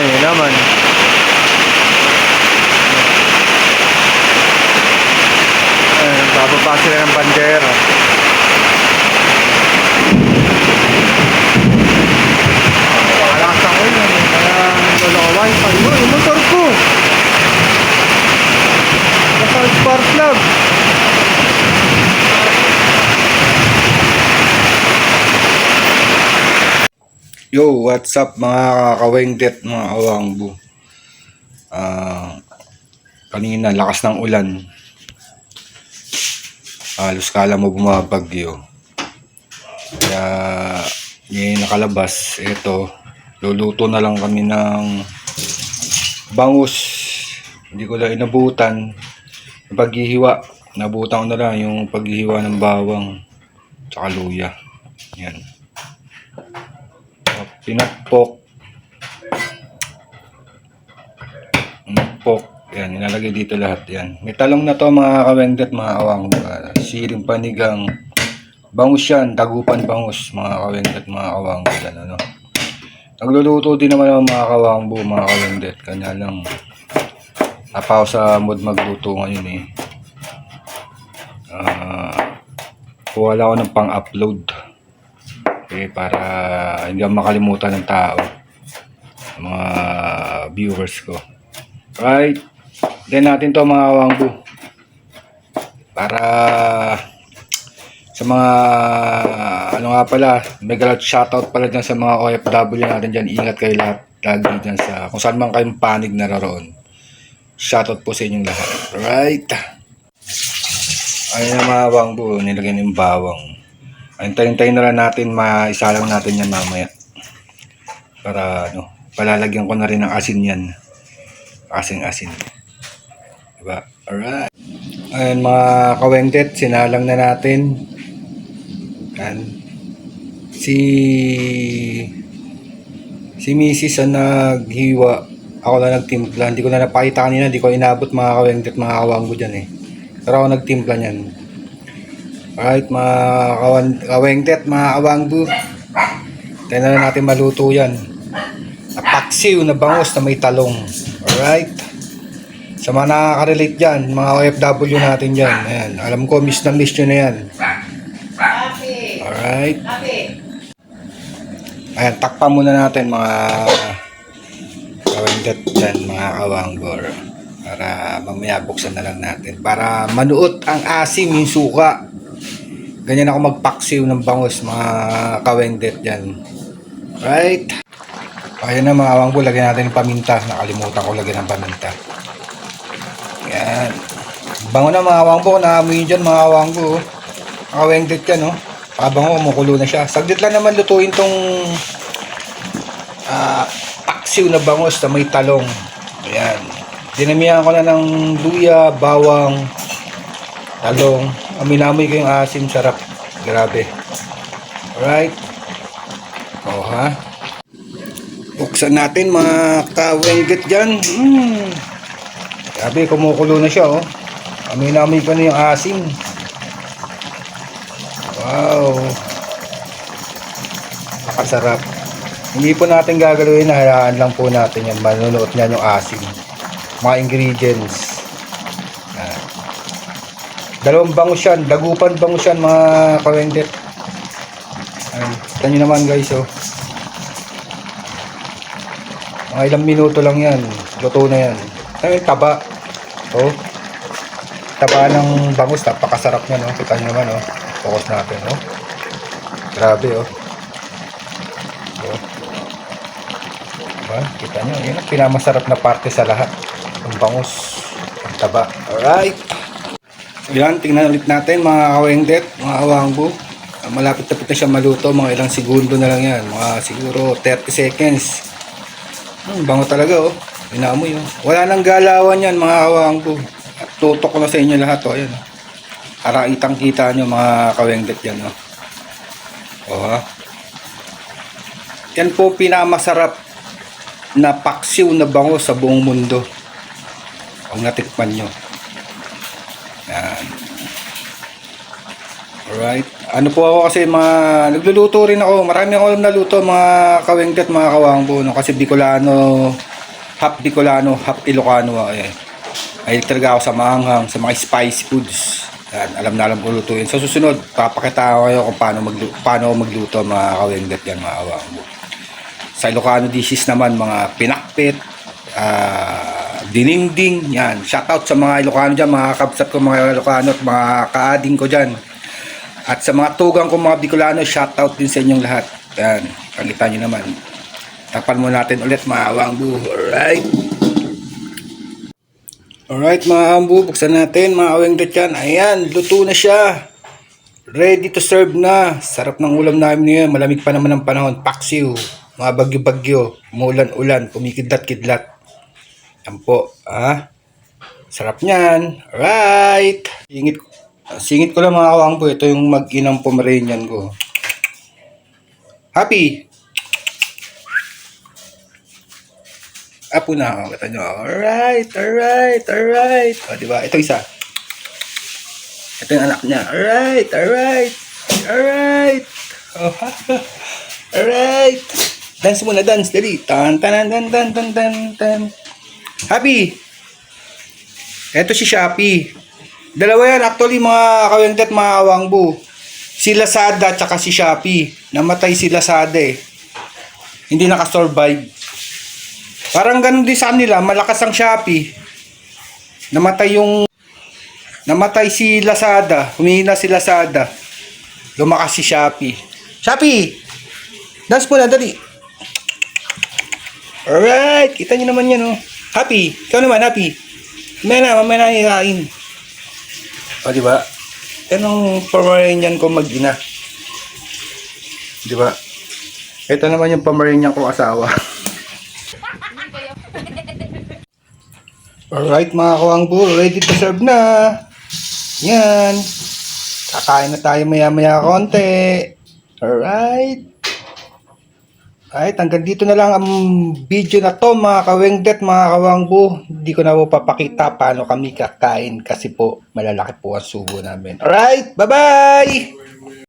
naman. Ayan, bababa sila ng bandera. Malakas ako yun. Kaya nalaway pa. Yun, yung motor Yo, what's up mga kakawengdet, mga awangbu. Ah, kanina lakas ng ulan. Halos kala mo bumabagyo. Kaya yung nakalabas, ito, luluto na lang kami ng bangus. Hindi ko lang inabutan. Paghihiwa, nabutan ko na lang yung paghihiwa ng bawang tsaka luya. Yan. Pinakpok. Pinakpok. Yan, nilalagay dito lahat yan. May talong na to mga kawendet, mga awang. Uh, siring panigang. Bangus yan, dagupan bangus, mga kawendet, mga awang. Yan, ano. Nagluluto din naman ako mga kawangbo, mga kawendet. Kanya lang, napaw sa mood magluto ngayon eh. Ah, kuha lang ako ng pang-upload. Okay, para hindi ako makalimutan ng tao. Mga viewers ko. Right. Then natin to mga wangbu. Para sa mga ano nga pala, mega shoutout pala dyan sa mga OFW natin dyan. Ingat kayo lahat lagi dyan sa kung saan man kayong panig naroon. Shoutout po sa inyong lahat. Right. Ayun mga wangbu, nilagyan yung bawang. Antayin-tayin na lang natin, maisalang natin yan mamaya. Para ano, palalagyan ko na rin ng asin yan. Asin-asin. Diba? Alright. Ayan mga kawengdet, sinalang na natin. Yan. Si si Mrs. ang naghiwa. Ako na nagtimpla. Hindi ko na napakita kanina. Hindi ko inabot mga kawengdet, mga kawanggo dyan eh. Pero ako nagtimpla niyan. Alright, mga kawan, kawengtet, mga awangbu. Tayo natin maluto yan. Napaksiw na bangus na may talong. Alright. Sa mga nakaka-relate dyan, mga OFW natin dyan. Ayan, alam ko, miss na miss nyo na yan. Alright. Ayan, takpan muna natin mga kawengtet dyan, mga kawanggor. Para mamaya buksan na lang natin. Para manuot ang asim, yung suka. Ganyan ako magpaksiw ng bangus, mga kawengdet dyan. Right? Ayan na mga awangbo, lagyan natin ng paminta. Nakalimutan ko lagyan ng paminta. Yan. Bango na mga awangbo, naamoy dyan mga awangbo. Kawengdet yan, oh. Pabango, kumukulo na siya. Saglit lang naman lutuin tong ah, paksiw na bangus na may talong. Ayan. Dinamihan ko na ng luya, bawang, talong. Aminamoy ko yung asim, sarap. Grabe. Alright. O ha. Buksan natin mga kawengget dyan. Mm. Grabe, kumukulo na siya oh. Aminamoy ko na yung asim. Wow. Nakasarap. Hindi po natin gagawin, hayaan lang po natin yan. Manunuot niyan yung asim. Mga ingredients. Dalawang bangus yan. Dagupan bangus yan mga kawengdet. Ayan. Kita nyo naman guys oh. Mga ilang minuto lang yan. Luto na yan. Yung taba? Oh. Taba ng bangus. Napakasarap niya no. Kita nyo naman oh. Focus natin oh. Grabe oh. Oh. Diba? Kita nyo. Yan ang pinamasarap na parte sa lahat. Ang bangus. Ang taba. Alright. Yan, tingnan ulit natin mga kawengdet, mga awangbo. Ah, Malapit na siya maluto, mga ilang segundo na lang yan. Mga siguro 30 seconds. Hmm, bango talaga oh. Inamoy oh. Wala nang galawan yan mga awangbo. At tutok ko na sa inyo lahat oh. Ayan. Para itang kita nyo mga kawengdet yan oh. Oh ha. Yan po pinamasarap na paksiw na bango sa buong mundo. Pag natikman nyo. Alright. Ano po ako kasi mga nagluluto rin ako. Marami ako alam na luto mga kawengdet, mga kawangbo. No? Kasi Bicolano half Bicolano, half Ilocano ako eh. Ay talaga ako sa maanghang, sa mga spicy foods. Yan, alam na alam ko lutuin. Sa susunod, papakita ko kayo kung paano, maglu paano magluto mga kawengdet yan, mga awang. Sa Ilocano dishes naman, mga pinakpit, ah, dininding, yan. Shoutout sa mga Ilocano dyan, mga kabsat ko mga Ilocano at mga kaading ko dyan. At sa mga tugang ko mga Bicolano, shoutout din sa inyong lahat. Yan, pakita nyo naman. Tapan mo natin ulit mga awangbu. Alright. Alright mga awangbu, buksan natin mga awangdet yan. Ayan, luto na siya. Ready to serve na. Sarap ng ulam namin ngayon. Malamig pa naman ang panahon. Paksiw. Mga bagyo-bagyo. Umulan-ulan. Kumikidlat-kidlat. Yan po. Ah. Sarap niyan. Alright. Singit, singit ko lang mga kawangbo. Ito yung mag-inang pomeranian ko. Happy. Apo na. Kata nyo. Alright. Alright. Alright. O, diba? Ito isa. Ito yung anak niya. Alright, alright, alright. Oh, alright. Dance muna, dance. Dali. Tan, tan, tan, tan, tan, tan, tan. Happy. Ito si Shopee. Dalawa yan, actually, mga kawente at mga awangbu. Si Lazada at saka si Shopee. Namatay si Lazada eh. Hindi nakasurvive. Parang ganun din sa kanila, malakas ang Shopee. Namatay yung Namatay si Lazada. Humihina si Lazada. Lumakas si Shopee. Shopee! Dance mo na, dali. Alright. Kita niyo naman yan, oh. Happy. Ikaw naman, happy. Mamaya na, mamaya na. O, di ba? Yan ang Pomeranian ko mag-ina. Di ba? Ito naman yung Pomeranian kong asawa. Alright mga kawangbo, ready to serve na. Yan. Kakain na tayo maya maya konti. Alright. Alright, hanggang dito na lang ang video na to mga kawengdet, mga kawangbo. Hindi ko na po papakita paano kami kakain kasi po malalaki po ang subo namin. Alright, bye-bye!